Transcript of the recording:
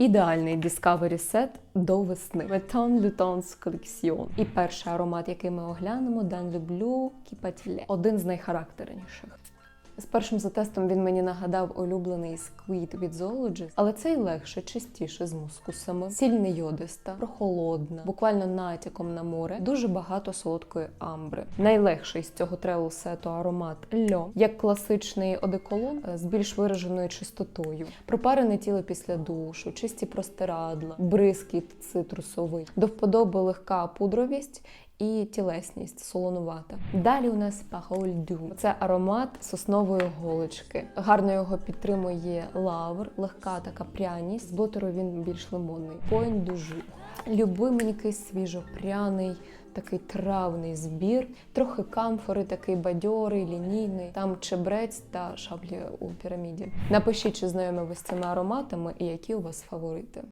Ідеальний Discovery Set до весни. Метан Лютанс колекціон. І перший аромат, який ми оглянемо, Дан Люблю Кіпатіле. Один з найхарактерніших. З першим затестом він мені нагадав улюблений сквіт від Zoologist, але цей легше, чистіше з мускусами, сильний йодиста, прохолодна, буквально натяком на море, дуже багато солодкої амбри. Найлегший з цього тревел сету аромат льо, як класичний одеколон е, з більш вираженою чистотою, пропарене тіло після душу, чисті простирадла, бризкіт цитрусовий, до вподоби легка пудровість і тілесність солонувата. Далі у нас du. Це аромат соснової голочки. Гарно його підтримує лавр, легка така пряність. З блотеру він більш лимонний. Point du jour. Любименький свіжопряний, такий травний збір, трохи камфори, такий бадьорий, лінійний. Там чебрець та шаблі у піраміді. Напишіть, чи знайомі ви з цими ароматами і які у вас фаворити.